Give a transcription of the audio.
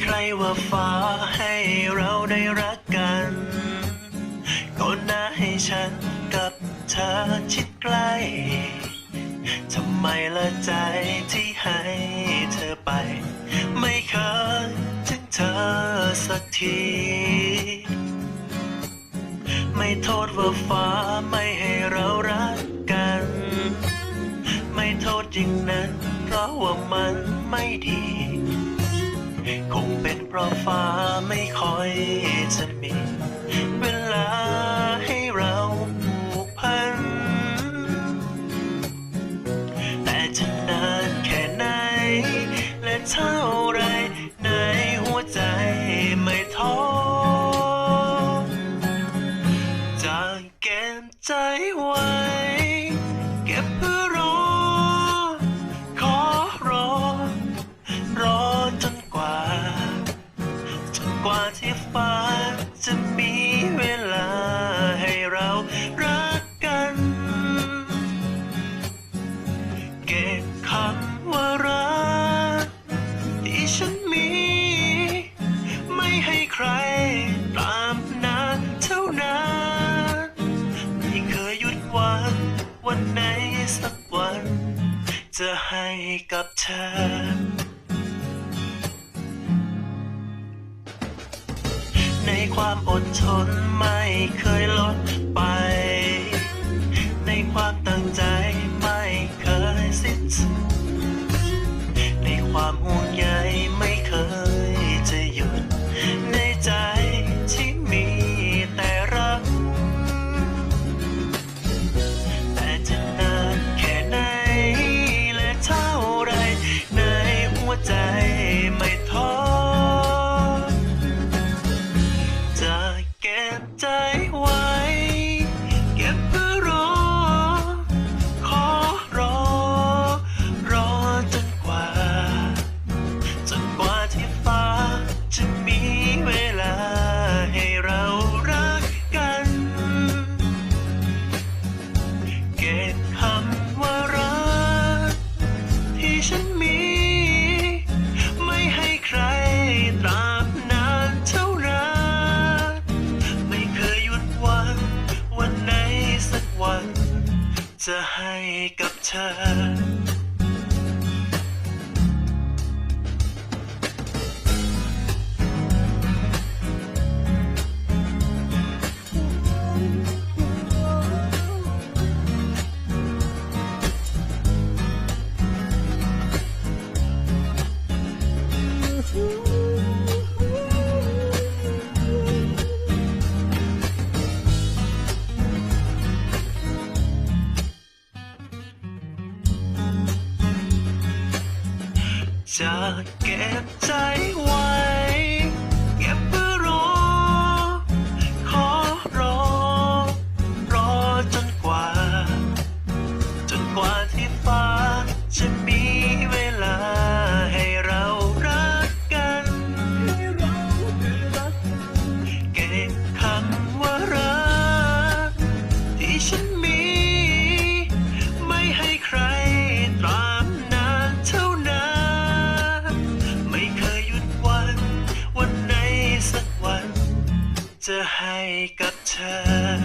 ใครว่าฟ้าให้เราได้รักกันก็น่าให้ฉันกับเธอชิดใกล้ทำไมละใจที่ให้เธอไป ไม่เคยถึงเธอสักที ไม่โทษว่าฟ้าไม่ให้เรารักกัน ไม่โทษอย่างนั้น เพราะว่ามันไม่ดี เพราะฟ้าไม่ค่อยจะมีเวลาให้เราผูกพัน แต่จะนานแค่ไหน และเท่าไรในหัวใจไม่ท้อจะเก็บใจไว้ เก็บเพื่อ วันไหนสักวัน จะให้กับเธอ ในความอดทนไม่เคยลด ฉันมี ไม่ให้ใครตราบนานเท่านานไม่เคยหยุดวัน วันไหนสักวัน จะให้กับเธอ จะเก็บใจไว้ จะให้กับเธอ